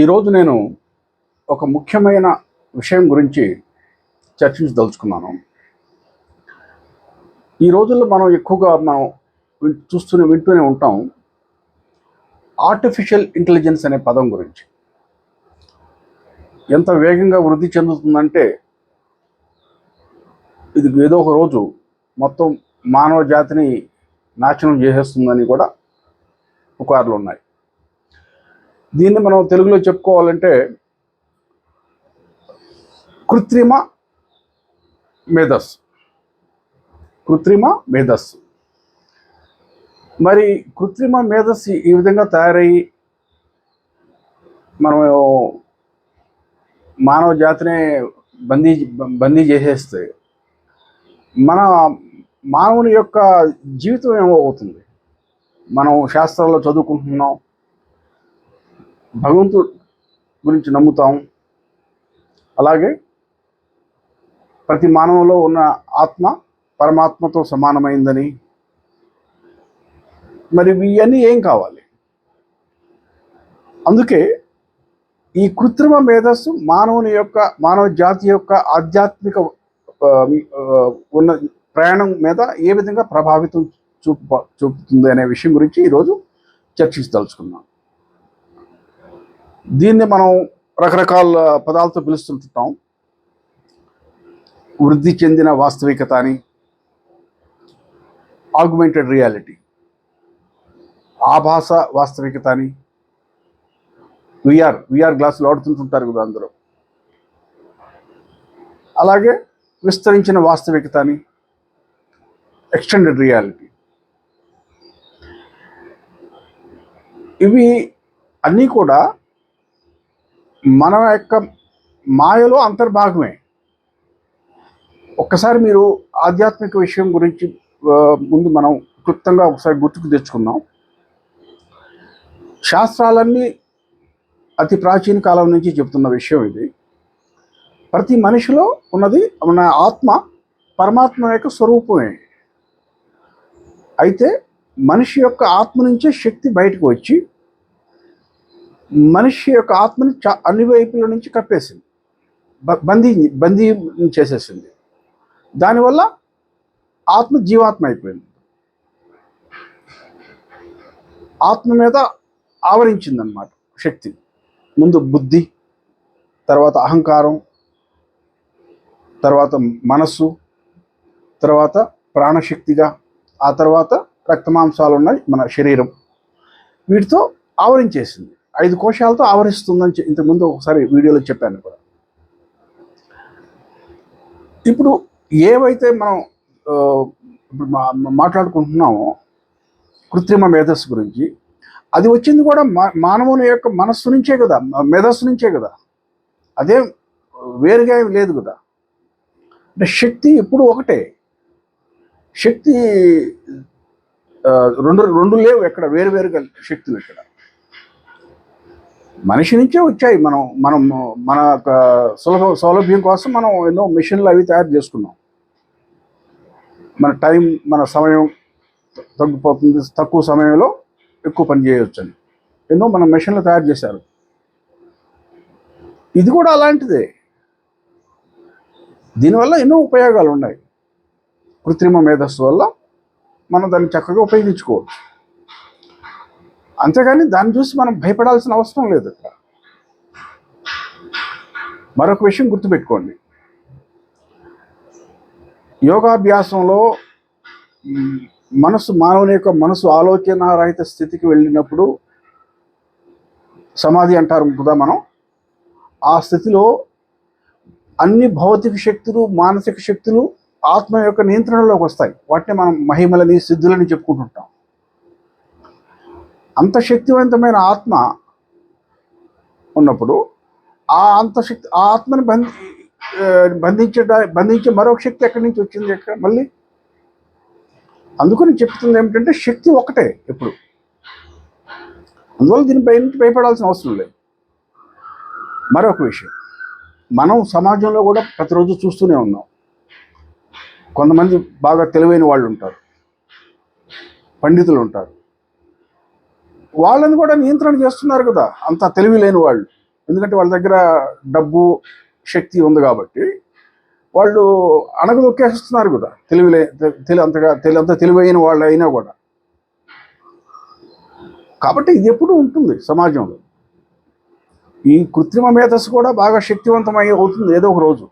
ఈరోజు నేను ఒక ముఖ్యమైన విషయం గురించి చర్చించదలుచుకున్నాను. ఈ రోజుల్లో మనం ఎక్కువగా మనం చూస్తూనే వింటూనే ఉంటాం ఆర్టిఫిషియల్ ఇంటెలిజెన్స్ అనే పదం గురించి. ఎంత వేగంగా వృద్ధి చెందుతుందంటే ఇది ఏదో ఒక రోజు మొత్తం మానవ జాతిని నాశనం చేసేస్తుందని కూడా పుకార్లు ఉన్నాయి. దీన్ని మనం తెలుగులో చెప్పుకోవాలంటే కృత్రిమ మేధస్సు. కృత్రిమ మేధస్సు. మరి కృత్రిమ మేధస్సు ఈ విధంగా తయారయ్యి మనం మానవ జాతినే బందీ బందీ చేసేస్తే మన మానవుని యొక్క జీవితం ఏమవుతుంది? మనం శాస్త్రాల్లో చదువుకుంటున్నాం భగవంతుడు గురించి నమ్ముతాం. అలాగే ప్రతి మానవంలో ఉన్న ఆత్మ పరమాత్మతో సమానమైందని. మరి ఇవన్నీ ఏం కావాలి? అందుకే ఈ కృత్రిమ మేధస్సు మానవుని యొక్క మానవ జాతి యొక్క ఆధ్యాత్మిక ఉన్న ప్రయాణం మీద ఏ విధంగా ప్రభావితం చూపు చూపుతుంది అనే విషయం గురించి ఈరోజు చర్చించదలుచుకున్నాను దీన్ని మనం రకరకాల పదాలతో పిలుస్తుంటాం వృద్ధి చెందిన వాస్తవికత అని ఆగ్మెంటెడ్ రియాలిటీ ఆభాస వాస్తవికత అని విఆర్ విఆర్ గ్లాసులు ఆడుతుంటుంటారు కదా అందరూ. అలాగే విస్తరించిన వాస్తవికత అని ఎక్స్టెండెడ్ రియాలిటీ ఇవి అన్నీ కూడా మన యొక్క మాయలో అంతర్భాగమే. ఒక్కసారి మీరు ఆధ్యాత్మిక విషయం గురించి ముందు మనం క్లుప్తంగా ఒకసారి గుర్తుకు తెచ్చుకుందాం. శాస్త్రాలన్నీ అతి ప్రాచీన కాలం నుంచి చెబుతున్న విషయం ఇది. ప్రతి మనిషిలో ఉన్నది మన ఆత్మ పరమాత్మ యొక్క స్వరూపమే. అయితే మనిషి యొక్క ఆత్మ నుంచే శక్తి బయటకు వచ్చి మనిషి యొక్క ఆత్మని చా- అన్ని వైపుల నుంచి కప్పేసింది. బ- బందీ బందీ చేసేసింది. దానివల్ల ఆత్మ జీవాత్మ అయిపోయింది. ఆత్మ మీద ఆవరించిందనమాట శక్తి. ముందు బుద్ధి తర్వాత అహంకారం తర్వాత మనస్సు తర్వాత ప్రాణశక్తిగా ఆ తర్వాత రక్తమాంసాలు ఉన్నాయి మన శరీరం. వీటితో ఆవరించేసింది. ఐదు కోశాలతో ఆవరిస్తుందని ఇంతకుముందు ఒకసారి వీడియోలో చెప్పాను కూడా. ఇప్పుడు ఏవైతే మనం ఇప్పుడు మాట్లాడుకుంటున్నామో కృత్రిమ మేధస్సు గురించి అది వచ్చింది కూడా మా మానవుని యొక్క మనస్సు నుంచే కదా మేధస్సు నుంచే కదా. అదే వేరుగా లేదు కదా. అంటే శక్తి ఎప్పుడు ఒకటే. శక్తి రెండు రెండు లేవు ఎక్కడ వేరు వేరుగా శక్తులు ఇక్కడ మనిషి నుంచే వచ్చాయి. మనం మనం మన సులభ సౌలభ్యం కోసం మనం ఎన్నో మిషన్లు అవి తయారు చేసుకున్నాం. మన టైం మన సమయం తగ్గిపోతుంది. తక్కువ సమయంలో ఎక్కువ పని చేయవచ్చు అని ఎన్నో మన మిషన్లు తయారు చేశారు. ఇది కూడా అలాంటిదే. దీనివల్ల ఎన్నో ఉపయోగాలు ఉన్నాయి. కృత్రిమ మేధస్సు వల్ల మనం దాన్ని చక్కగా ఉపయోగించుకోవచ్చు. అంతేగాని దాన్ని చూసి మనం భయపడాల్సిన అవసరం లేదు ఇక్కడ. మరొక విషయం గుర్తుపెట్టుకోండి. యోగాభ్యాసంలో మనసు మానవుని యొక్క మనసు ఆలోచన రహిత స్థితికి వెళ్ళినప్పుడు సమాధి అంటారు కదా మనం ఆ స్థితిలో అన్ని భౌతిక శక్తులు మానసిక శక్తులు ఆత్మ యొక్క నియంత్రణలోకి వస్తాయి. వాటిని మనం మహిమలని సిద్ధులని చెప్పుకుంటుంటాం. అంత శక్తివంతమైన ఆత్మ ఉన్నప్పుడు ఆ అంత శక్తి ఆ ఆత్మని బంధి ఆ, బంధించే బంధించే మరొక శక్తి ఎక్కడి నుంచి వచ్చింది ఎక్కడ? మళ్ళీ? అందుకని చెప్తుంది ఏమిటంటే శక్తి ఒకటే ఎప్పుడు. అందువల్ల దీనిపై నుంచి భయపడాల్సిన అవసరం లేదు. మరొక విషయం. మనం సమాజంలో కూడా ప్రతిరోజు చూస్తూనే ఉన్నాం. కొంతమంది బాగా తెలివైన వాళ్ళు ఉంటారు. పండితులు ఉంటారు. వాళ్ళని కూడా నియంత్రణ చేస్తున్నారు కదా. అంత తెలివి లేని వాళ్ళు. ఎందుకంటే వాళ్ళ దగ్గర డబ్బు శక్తి ఉంది కాబట్టి వాళ్ళు అణగదొక్కేస్తున్నారు కదా. తెలివిలే తెలి అంతగా తెలి అంత తెలివైన వాళ్ళు అయినా కూడా. కాబట్టి ఇది ఎప్పుడు ఉంటుంది సమాజంలో. ఈ కృత్రిమ మేధస్సు కూడా బాగా శక్తివంతమై అవుతుంది ఏదో ఒక రోజు.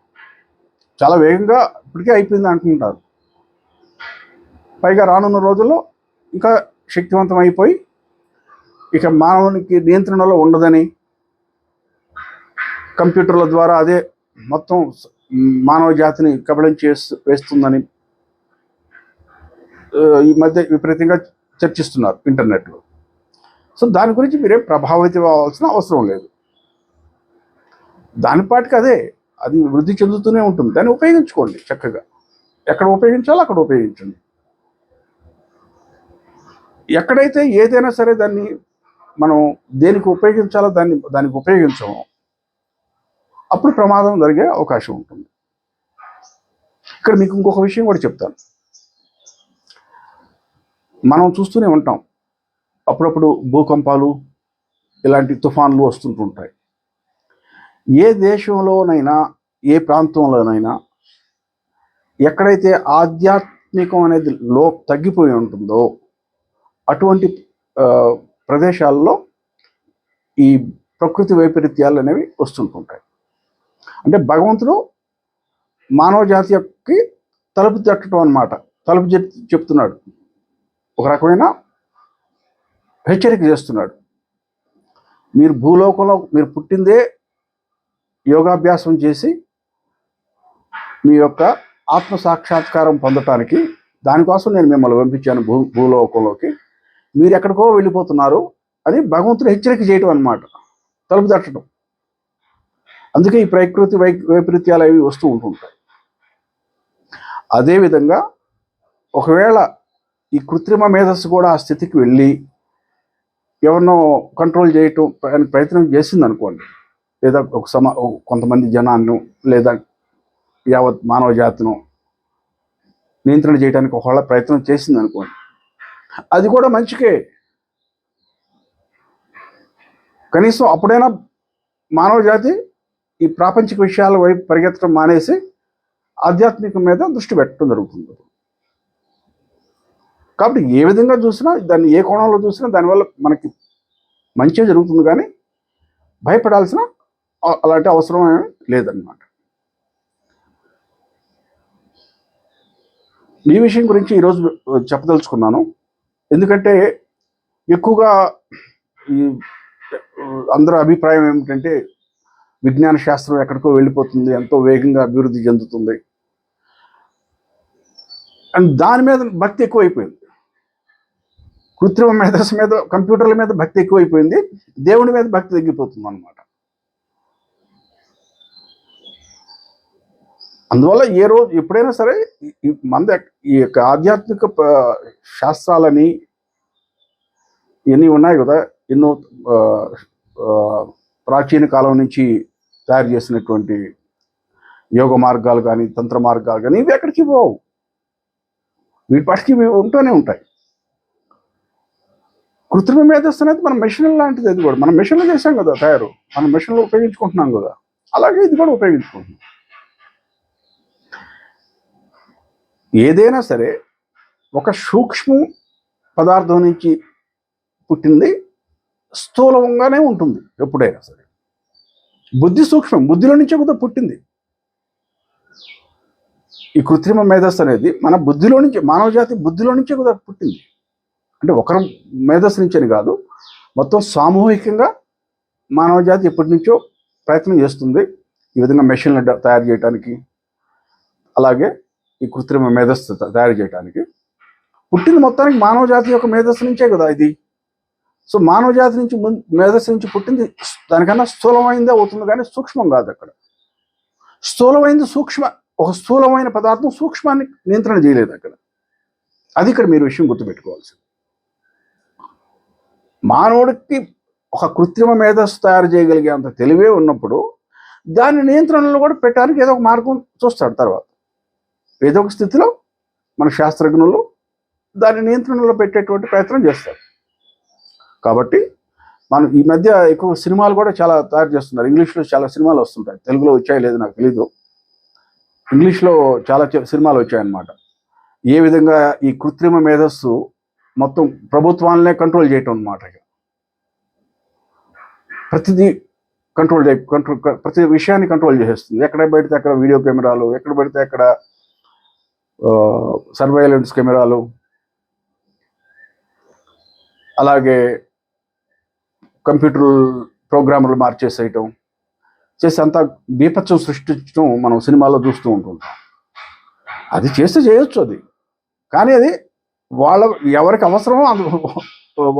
చాలా వేగంగా ఇప్పటికే అయిపోయింది అంటుంటారు. పైగా రానున్న రోజుల్లో ఇంకా శక్తివంతం అయిపోయి ఇక మానవునికి నియంత్రణలో ఉండదని కంప్యూటర్ల ద్వారా అదే మొత్తం మానవ జాతిని కబళం చేస్తూ వేస్తుందని ఈ మధ్య విపరీతంగా చర్చిస్తున్నారు ఇంటర్నెట్లో. సో దాని గురించి మీరేం ప్రభావితం అవ్వాల్సిన అవసరం లేదు. దానిపాటికి అదే అది వృద్ధి చెందుతూనే ఉంటుంది. దాన్ని ఉపయోగించుకోండి చక్కగా. ఎక్కడ ఉపయోగించాలో అక్కడ ఉపయోగించండి. ఎక్కడైతే ఏదైనా సరే దాన్ని మనం దేనికి ఉపయోగించాలో దాన్ని దానికి ఉపయోగించము. అప్పుడు ప్రమాదం జరిగే అవకాశం ఉంటుంది. ఇక్కడ మీకు ఇంకొక విషయం కూడా చెప్తాను. మనం చూస్తూనే ఉంటాం. అప్పుడప్పుడు భూకంపాలు ఇలాంటి తుఫాన్లు వస్తుంటుంటాయి. ఏ దేశంలోనైనా ఏ ప్రాంతంలోనైనా ఎక్కడైతే ఆధ్యాత్మికం అనేది లో తగ్గిపోయి ఉంటుందో అటువంటి ప్రదేశాల్లో ఈ ప్రకృతి వైపరీత్యాలు అనేవి వస్తుంటుంటాయి. అంటే భగవంతుడు మానవ జాతికి తలుపు తట్టడం అన్నమాట. తలుపు చెప్తున్నాడు. ఒక రకమైన హెచ్చరిక చేస్తున్నాడు. మీరు భూలోకంలో మీరు పుట్టిందే యోగాభ్యాసం చేసి మీ యొక్క ఆత్మ సాక్షాత్కారం పొందటానికి దానికోసం నేను మిమ్మల్ని పంపించాను భూ భూలోకంలోకి. మీరు ఎక్కడికో వెళ్ళిపోతున్నారు అని భగవంతుడు హెచ్చరిక చేయటం అన్నమాట. తలుపు తట్టడం. అందుకే ఈ ప్రకృతి వై వైపరీత్యాలు అవి వస్తూ ఉంటుంటాయి. అదేవిధంగా ఒకవేళ ఈ కృత్రిమ మేధస్సు కూడా ఆ స్థితికి వెళ్ళి ఎవరినో కంట్రోల్ చేయటం ప్రయత్నం చేసింది అనుకోండి లేదా ఒక సమా ఒక కొంతమంది జనాన్ని లేదా యావత్ మానవ జాతిను నియంత్రణ చేయడానికి ఒకవేళ ప్రయత్నం చేసింది అనుకోండి అది కూడా మంచికే కనీసం అప్పుడైనా మానవ జాతి ఈ ప్రాపంచిక విషయాల వైపు పరిగెత్తడం మానేసి ఆధ్యాత్మికం మీద దృష్టి పెట్టడం జరుగుతుంది. కాబట్టి ఏ విధంగా చూసినా దాన్ని ఏ కోణంలో చూసినా దానివల్ల మనకి మంచిగా జరుగుతుంది కానీ భయపడాల్సిన అలాంటి అవసరం లేదన్నమాట. ఈ విషయం గురించి ఈరోజు చెప్పదలుచుకున్నాను. ఎందుకంటే ఎక్కువగా ఈ అందరి అభిప్రాయం ఏమిటంటే విజ్ఞాన శాస్త్రం ఎక్కడికో వెళ్ళిపోతుంది ఎంతో వేగంగా అభివృద్ధి చెందుతుంది. అండ్ దాని మీద భక్తి ఎక్కువైపోయింది. కృత్రిమ మేధస్సు మీద కంప్యూటర్ల మీద భక్తి ఎక్కువైపోయింది. దేవుడి మీద భక్తి తగ్గిపోతుంది అనమాట అందువల్ల ఏ రోజు ఎప్పుడైనా సరే మంద ఈ ఈ యొక్క ఆధ్యాత్మిక శాస్త్రాలని ఇవన్నీ ఉన్నాయి కదా ఎన్నో ప్రాచీన కాలం నుంచి తయారు చేసినటువంటి యోగ మార్గాలు కానీ తంత్ర మార్గాలు కానీ ఇవి ఎక్కడికి పోవు. వీటి పాటికి ఉంటూనే ఉంటాయి. కృత్రిమ మేధస్సు అనేది మన మెషిన్ లాంటిది అది కూడా. మనం మెషిన్లో చేసాం కదా తయారు. మనం మెషిన్లో ఉపయోగించుకుంటున్నాం కదా. అలాగే ఇది కూడా ఉపయోగించుకుంటున్నాం. ఏదైనా సరే ఒక సూక్ష్మ పదార్థం నుంచి పుట్టింది స్థూలంగానే ఉంటుంది ఎప్పుడైనా సరే. బుద్ధి సూక్ష్మం బుద్ధిలో నుంచే కూడా పుట్టింది. ఈ కృత్రిమ మేధస్సు అనేది మన బుద్ధిలో నుంచి మానవ జాతి బుద్ధిలో నుంచే కూడా పుట్టింది. అంటే ఒకరి మేధస్సు నుంచని కాదు మొత్తం సామూహికంగా మానవ జాతి ఎప్పటి నుంచో ప్రయత్నం చేస్తుంది ఈ విధంగా మెషిన్లు తయారు చేయడానికి అలాగే ఈ కృత్రిమ మేధస్సు తయారు చేయడానికి పుట్టింది మొత్తానికి మానవ జాతి యొక్క మేధస్సు నుంచే కదా ఇది. సో మానవ జాతి నుంచి మేధస్సు నుంచి పుట్టింది దానికన్నా స్థూలమైందే అవుతుంది కానీ సూక్ష్మం కాదు అక్కడ. స్థూలమైంది సూక్ష్మ ఒక స్థూలమైన పదార్థం సూక్ష్మాన్ని నియంత్రణ చేయలేదు అక్కడ. అది ఇక్కడ మీరు విషయం గుర్తుపెట్టుకోవాల్సింది. మానవుడికి ఒక కృత్రిమ మేధస్సు తయారు చేయగలిగే అంత తెలివే ఉన్నప్పుడు దాని నియంత్రణలో కూడా పెట్టడానికి ఏదో ఒక మార్గం చూస్తాడు తర్వాత. ఏదో ఒక స్థితిలో మన శాస్త్రజ్ఞులు దాని నియంత్రణలో పెట్టేటువంటి ప్రయత్నం చేస్తారు. కాబట్టి మనం ఈ మధ్య ఎక్కువ సినిమాలు కూడా చాలా తయారు చేస్తున్నారు. ఇంగ్లీష్లో చాలా సినిమాలు వస్తుంటాయి. తెలుగులో వచ్చాయో లేదు నాకు తెలీదు. ఇంగ్లీష్లో చాలా సినిమాలు వచ్చాయన్నమాట. ఏ విధంగా ఈ కృత్రిమ మేధస్సు మొత్తం ప్రభుత్వాలనే కంట్రోల్ చేయటం అన్నమాట ప్రతిదీ కంట్రోల్ చే కంట్రోల్ ప్రతి విషయాన్ని కంట్రోల్ చేసేస్తుంది. ఎక్కడ పెడితే అక్కడ వీడియో కెమెరాలు ఎక్కడ పెడితే అక్కడ సర్వైలెన్స్ కెమెరాలు అలాగే కంప్యూటర్ ప్రోగ్రాములు మార్చేసేయటం చేసి అంతా బీపత్సం సృష్టించడం మనం సినిమాలో చూస్తూ ఉంటుంటాం. అది చేస్తే చేయొచ్చు అది. కానీ అది వాళ్ళ ఎవరికి అవసరమో అందు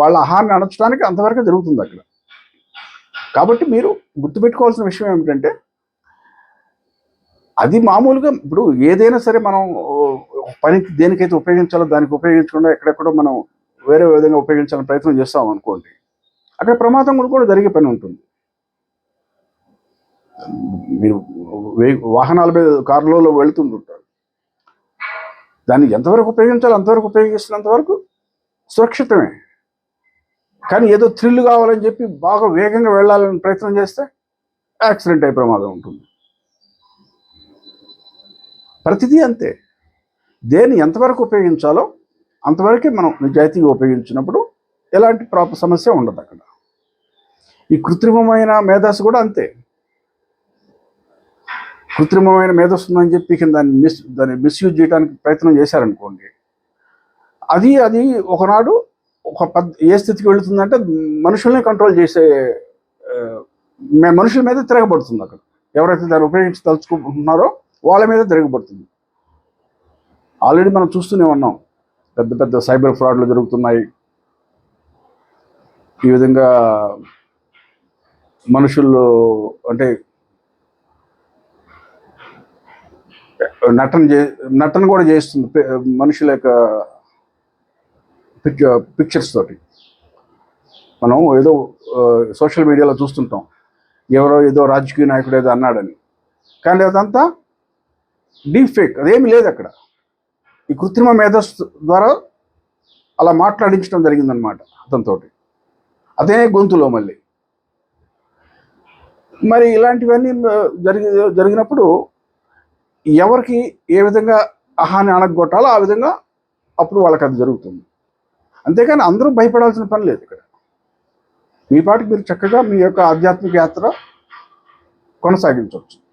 వాళ్ళ ఆహారాన్ని అణచడానికి అంతవరకు జరుగుతుంది అక్కడ. కాబట్టి మీరు గుర్తుపెట్టుకోవాల్సిన విషయం ఏమిటంటే అది మామూలుగా ఇప్పుడు ఏదైనా సరే మనం పనికి దేనికైతే ఉపయోగించాలో దానికి ఉపయోగించకుండా ఎక్కడెక్కడో మనం వేరే విధంగా ఉపయోగించాలని ప్రయత్నం చేస్తాం అనుకోండి అక్కడ ప్రమాదం కూడా కూడా జరిగే పని ఉంటుంది. మీరు వే- వాహనాల మీద కారులలో వెళుతుంటుంటారు. దాన్ని ఎంతవరకు ఉపయోగించాలో అంతవరకు ఉపయోగిస్తున్నంత వరకు సురక్షితమే. కానీ ఏదో థ్రిల్ కావాలని చెప్పి బాగా వేగంగా వెళ్ళాలని ప్రయత్నం చేస్తే యాక్సిడెంట్ అయ్యే ప్రమాదం ఉంటుంది. ప్రతిదీ అంతే. దేన్ని ఎంతవరకు ఉపయోగించాలో అంతవరకే మనం నిజాయితీగా ఉపయోగించినప్పుడు ఎలాంటి ప్రాప సమస్య ఉండదు అక్కడ. ఈ కృత్రిమమైన మేధస్సు కూడా అంతే. కృత్రిమమైన మేధస్సు ఉందని చెప్పి దాన్ని మిస్ దాన్ని మిస్యూజ్ చేయడానికి ప్రయత్నం చేశారనుకోండి అది అది ఒకనాడు ఒక పద్ ఏ స్థితికి వెళుతుందంటే మనుషుల్ని కంట్రోల్ చేసే మనుషుల మీద తిరగబడుతుంది అక్కడ. ఎవరైతే దాన్ని ఉపయోగించి తలుచుకుంటున్నారో వాళ్ళ మీద తిరగబడుతుంది. ఆల్రెడీ మనం చూస్తూనే ఉన్నాం. పెద్ద పెద్ద సైబర్ ఫ్రాడ్లు జరుగుతున్నాయి. ఈ విధంగా మనుషులు అంటే నటన చే నటన కూడా చేస్తుంది మనుషుల యొక్క పిక్ పిక్చర్స్ తోటి. మనం ఏదో సోషల్ మీడియాలో చూస్తుంటాం. ఎవరో ఏదో రాజకీయ నాయకుడు ఏదో అన్నాడని. కానీ అదంతా డీప్ ఫేక్ అదేమి లేదు అక్కడ. ఈ కృత్రిమ మేధస్సు ద్వారా అలా మాట్లాడించడం జరిగిందనమాట అతనితోటి. అదే గొంతులో మళ్ళీ. మరి ఇలాంటివన్నీ జరిగి జరిగినప్పుడు ఎవరికి ఏ విధంగా హాని అణగొట్టాలో ఆ విధంగా అప్పుడు వాళ్ళకి అది జరుగుతుంది. అంతేకాని అందరూ భయపడాల్సిన పని లేదు ఇక్కడ. మీ పాటికి మీరు చక్కగా మీ యొక్క ఆధ్యాత్మిక యాత్ర కొనసాగించవచ్చు.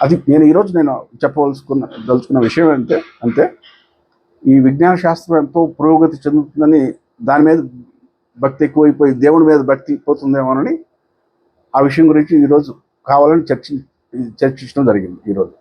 అది నేను ఈరోజు నేను చెప్పవలసుకున్న దలుచుకున్న విషయం అంతే అంతే ఈ విజ్ఞాన శాస్త్రం ఎంతో పురోగతి చెందుతుందని దాని మీద భక్తి ఎక్కువైపోయి దేవుని మీద భక్తి పోతుందేమోనని ఆ విషయం గురించి ఈరోజు కావాలని చర్చి చర్చించడం జరిగింది ఈరోజు